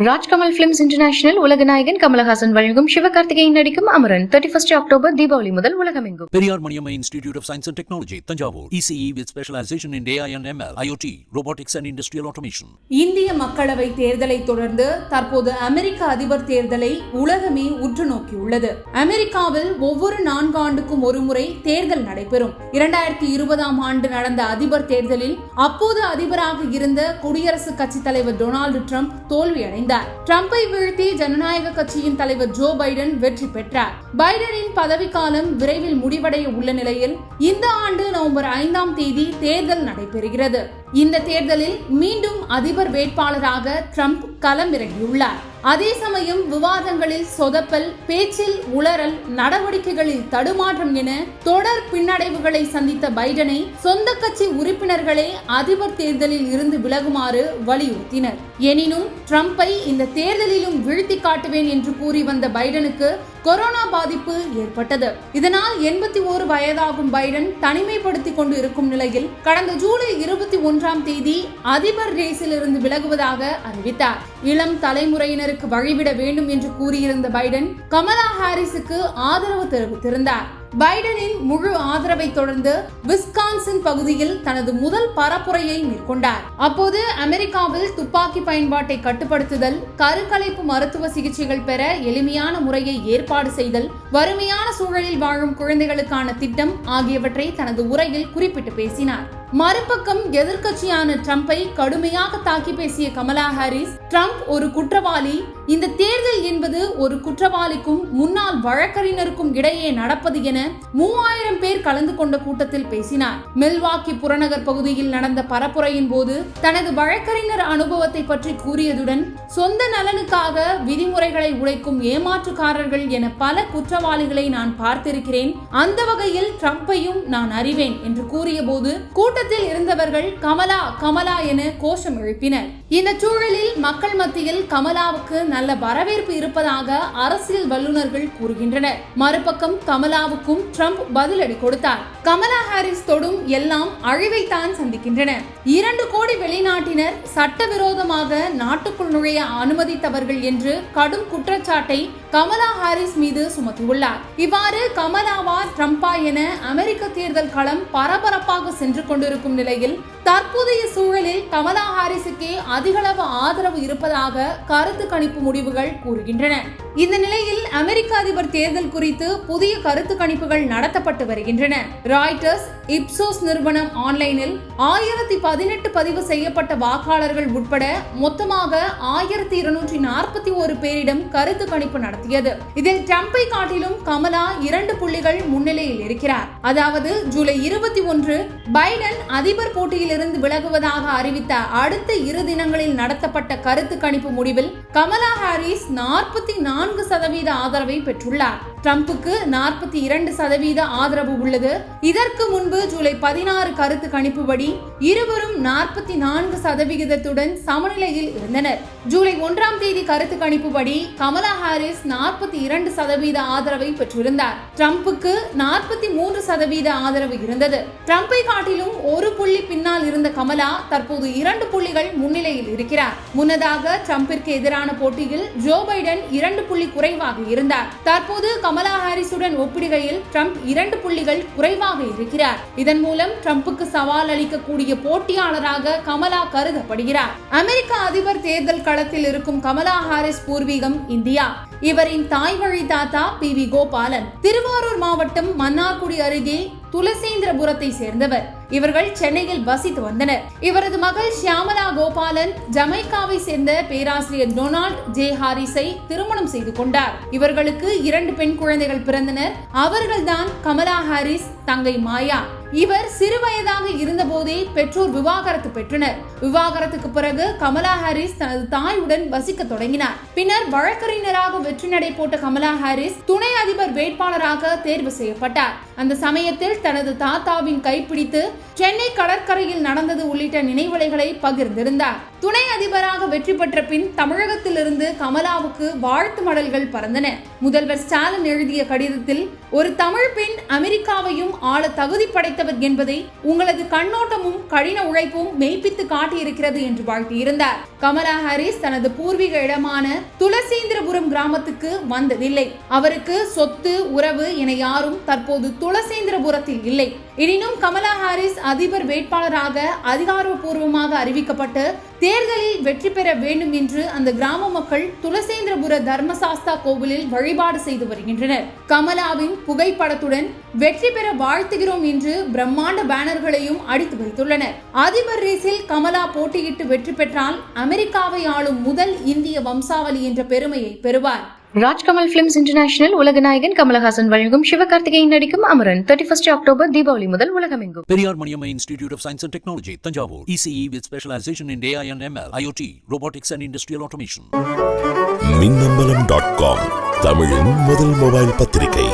Rajkamal films international உலக நாயகன் கமலஹாசன் வழங்கும் சிவகார்த்திகேயன் நடிக்கும் Amaran. Thirty first October Deepavali முதல் உலகமெங்கும். Periyar Maniamma Institute of Science and Technology, Tanjavur. ECE with specialization in AI and ML, IoT, robotics and industrial automation. இந்திய மக்களவை தேர்தலை தொடர்ந்து தற்போது அமெரிக்க அதிபர் தேர்தலை உலகமே உற்று நோக்கியுள்ளது. அமெரிக்காவில் ஒவ்வொரு நான்கு ஆண்டுக்கும் ஒருமுறை தேர்தல் நடைபெறும். இரண்டாயிரத்தி இருபதாம் ஆண்டு நடந்த அதிபர் தேர்தலில் அப்போது அதிபராக இருந்த குடியரசுக் கட்சி தலைவர் டொனால்டு ட்ரம்ப் தோல்வியடைந்தார். ட்ரம்பை வீழ்த்தி ஜனநாயக கட்சியின் தலைவர் ஜோ பைடன் வெற்றி பெற்றார். பைடனின் பதவிக்காலம் விரைவில் முடிவடைய உள்ள நிலையில் இந்த ஆண்டு நவம்பர் ஐந்தாம் தேதி தேர்தல் நடைபெறுகிறது. இந்த தேர்தலில் மீண்டும் அதிபர் வேட்பாளராக ட்ரம்ப் களமிறங்கியுள்ளார். அதே சமயம் விவாதங்களில் சொதப்பல் பேச்சில் உளறல் நடவடிக்கைகளில் தடுமாற்றம் என தொடர் பின்னடைவுகளை சந்தித்த பைடனை சொந்த கட்சி உறுப்பினர்களே அதிபர் தேர்தலில் இருந்து விலகுமாறு வலியுறுத்தினர். எனினும் ட்ரம்ப்பை இந்த தேர்தலிலும் வீழ்த்தி காட்டுவேன் என்று கூறி வந்த பைடனுக்கு கொரோனா பாதிப்பு ஏற்பட்டது. இதனால் எண்பத்தி ஓரு வயதாகும் பைடன் தனிமைப்படுத்திக் கொண்டு இருக்கும் நிலையில் கடந்த ஜூலை இருபத்தி ஒன்று மூன்றாம் தேதி அதிபர் ரேஸில் இருந்து விலகுவதாக அறிவித்தார். இளம் தலைமுறையினருக்கு வழிவிட வேண்டும் என்று கூறியிருந்த பைடன் கமலா ஹாரிஸுக்கு ஆதரவு தெரிவித்திருந்தார். பைடனின் முழு ஆதரவை தொடர்ந்து விஸ்கான்சின் பகுதியில் தனது முதல் பரப்புரையை மேற்கொண்டார். அப்போது அமெரிக்காவில் துப்பாக்கி பயன்பாட்டை கட்டுப்படுத்துதல் கருக்கலைப்பு மருத்துவ சிகிச்சைகள் பெற எளிமையான முறையை ஏற்பாடு செய்தல் வறுமையான சூழலில் வாழும் குழந்தைகளுக்கான திட்டம் ஆகியவற்றை தனது உரையில் குறிப்பிட்டு பேசினார். மறுபக்கம் எதிர்கட்சியான ட்ரம்பை கடுமையாக தாக்கி பேசிய கமலா ஹாரிஸ் ட்ரம்ப் ஒரு குற்றவாளி. இந்த தேர்தல் என்பது ஒரு குற்றவாளிக்கும் முன்னாள் வழக்கறிஞருக்கும் இடையே நடப்பது என மூவாயிரம் பேர் கலந்து கொண்ட கூட்டத்தில் பேசினார். மில்வாக்கி புறநகர் பகுதியில் நடந்த பரப்புரையின் போது தனது வழக்கறிஞர் அனுபவத்தை பற்றி கூறியதுடன் சொந்த நலனுக்காக விதிமுறைகளை உடைக்கும் ஏமாற்றுக்காரர்கள் என பல குற்றவாளிகளை நான் பார்த்திருக்கிறேன். அந்த வகையில் ட்ரம்பையும் நான் அறிவேன் என்று கூறிய போது கூட்ட கூட்டத்தில் இருந்தவர்கள் கமலா கமலா என கோஷம் எழுப்பினர். இந்த சூழலில் மக்கள் மத்தியில் கமலாவுக்கு நல்ல வரவேற்பு இருப்பதாக அரசியல் வல்லுநர்கள் கூறுகின்றனர். மறுபக்கம் கமலாவுக்கும் ட்ரம்ப் பதிலடி கொடுத்தார். கமலா ஹாரிஸ் தொடும் எல்லாம் அழிவைத்தான் சந்திக்கின்றன. இரண்டு கோடி வெளிநாட்டினர் சட்டவிரோதமாக நாட்டுக்குள் நுழைய அனுமதித்தவர்கள் என்று கடும் குற்றச்சாட்டை கமலா ஹாரிஸ் மீது சுமத்தியுள்ளார். இவ்வாறு கமலாவா ட்ரம்பா என அமெரிக்க தேர்தல் களம் பரபரப்பாக சென்று கொண்டிருக்கும் நிலையில் தற்போதைய சூழலில் கமலா ஹாரிஸுக்கே அதிகளவு ஆதரவு இருப்பதாக கருத்து கணிப்பு முடிவுகள் கூறுகின்றன. இந்த நிலையில் அமெரிக்க அதிபர் தேர்தல் குறித்து புதிய கருத்து கணிப்புகள் நடத்தப்பட்டு வருகின்றன. ராய்டர்ஸ் இப்சோஸ் நிறுவனம் ஆன்லைனில் ஆயிரத்தி பதினெட்டு பதிவு செய்யப்பட்ட வாக்காளர்கள் உட்பட மொத்தமாக ஆயிரத்தி இருநூற்றி நாற்பத்தி ஒரு பேரிடம் கருத்து கணிப்பு நடத்தியது. இதில் டிரம்பை காட்டிலும் கமலா இரண்டு புள்ளிகள் முன்னிலையில் இருக்கிறார். அதாவது ஜூலை இருபத்தி ஒன்று பைடன் அதிபர் போட்டியிலிருந்து விலகுவதாக அறிவித்த அடுத்த இரு தினங்களில் நடத்தப்பட்ட கருத்து கணிப்பு முடிவில் கமலா ஹாரிஸ் நாற்பத்தி நான்கு சதவீத ஆதரவை பெற்றுள்ளார். ட்ரம்புக்கு நாற்பத்தி இரண்டு சதவீத ஆதரவு உள்ளது. இதற்கு முன்பு ஜூலை பதினாறு கருத்து கணிப்புபடி இருவரும் நாற்பத்தி நான்கு சதவிகிதத்துடன் சமநிலையில் இருந்தனர். ஜூலை ஒன்றாம் தேதி கருத்து கணிப்புபடி கமலா ஹாரிஸ் நாற்பத்தி இரண்டு சதவீத ஆதரவை பெற்றிருந்தார். ட்ரம்புக்கு நாற்பத்தி மூன்று சதவீத ஆதரவு இருந்தது. ட்ரம்பை காட்டிலும் ஒரு கமலா தற்போது இரண்டு புள்ளிகள் முன்னிலையில் இருக்கிறார். முன்னதாக ட்ரம்பிற்கு எதிரான போட்டியில் ஜோ பைடன் இரண்டு புள்ளி குறைவாக இருந்தார். தற்போது கமலா ஹாரிஸுடன் ஒப்பிடுகையில் ட்ரம்ப் இரண்டு புள்ளிகள் குறைவாக இருக்கிறார். இதன் மூலம் ட்ரம்புக்கு சவால் அளிக்கக்கூடிய போட்டியாளராக கமலா கருதப்படுகிறார். அமெரிக்க அதிபர் தேர்தல் களத்தில் இருக்கும் கமலா ஹாரிஸ் பூர்வீகம் இந்தியா. இவரின் தாய் வழி தாத்தா பி வி கோபாலன். திருவாரூர் மாவட்டம் மன்னார்குடி அருகே துளசேந்திரபுரத்தை சேர்ந்தவர். இவர்கள் சென்னையில் வசித்து வந்தனர். இவரது மகள் ஷியாமலா கோபாலன் ஜமைக்காவை சேர்ந்த பேராசிரியர் டொனால்ட் ஜே ஹாரிஸை திருமணம் செய்து கொண்டார். இவர்களுக்கு இரண்டு பெண் குழந்தைகள் பிறந்தனர். அவர்கள்தான் கமலா ஹாரிஸ் தங்கை மாயா. இவர் சிறுவயதாக இருந்தபோதே பெற்றோர் விவாகரத்து பெற்றனர். விவாகரத்துக்கு பிறகு கமலா ஹாரிஸ் தனது தாயுடன் வசிக்க தொடங்கினார். பின்னர் வழக்கறிஞராக வெற்றி நடை போட்ட கமலா ஹாரிஸ் துணை அதிபர் வேட்பாளராக தேர்வு செய்யப்பட்டார். அந்த சமயத்தில் தனது தாத்தாவின் கைப்பிடித்து சென்னை கடற்கரையில் நடந்தது உள்ளிட்ட நினைவலைகளை பகிர்ந்திருந்தார். துணை அதிபராக வெற்றி பெற்ற பின் தமிழகத்திலிருந்து கமலாவுக்கு வாழ்த்து மடல்கள் பறந்தன. முதல்வர் ஸ்டாலின் எழுதிய கடிதத்தில் ஒரு தமிழ் பெண் அமெரிக்காவையும் ஆள தகுதி படைத்தவர் என்பதை உங்களது கண்ணோட்டமும் கடின உழைப்பும் மெய்ப்பித்து காட்டியிருக்கிறது என்று வாழ்த்தியிருந்தார். கமலா ஹாரிஸ் தனது பூர்வீக இடமான துளசேந்திரபுரம் கிராமத்துக்கு வந்ததில்லை. அவருக்கு சொத்து உறவு என யாரும் தற்போது துளசேந்திரபுரத்தில் இல்லை. எனினும் கமலா ஹாரிஸ் அதிபர் வேட்பாளராக அதிகாரப்பூர்வமாக அறிவிக்கப்பட்டு தேர்தலில் வெற்றி பெற வேண்டும் என்று அந்த கிராம மக்கள் துளசேந்திரபுர தர்மசாஸ்தா கோவிலில் வழிபாடு செய்து வருகின்றனர். கமலாவின் புகைப்படத்துடன் வெற்றி பெற வாழ்த்துகிறோம் என்று பிரம்மாண்ட பேனர்களையும் அடித்து வைத்துள்ளனர். அதிபர் ரேஸில் கமலா போட்டியிட்டு வெற்றி பெற்றால் அமெரிக்காவை ஆளும் முதல் இந்திய வம்சாவளி என்ற பெருமையை பெறுவார். ராஜ்கமல் பிலிம்ஸ் இன்டர்நேஷனல் உலகநாயகன் கமலஹாசன் வழங்கும் சிவகார்த்திகேயன் நடிக்கும் Amaran thirty first October Deepavali முதல் உலகமெங்கும் Periyar Maniamma Institute of Science and Technology, Tanjavur. ECE with specialization in AI and ML, IoT, robotics and industrial automation. Minnambalam dot com தமிழின் முதல் மொபைல் பத்திரிகை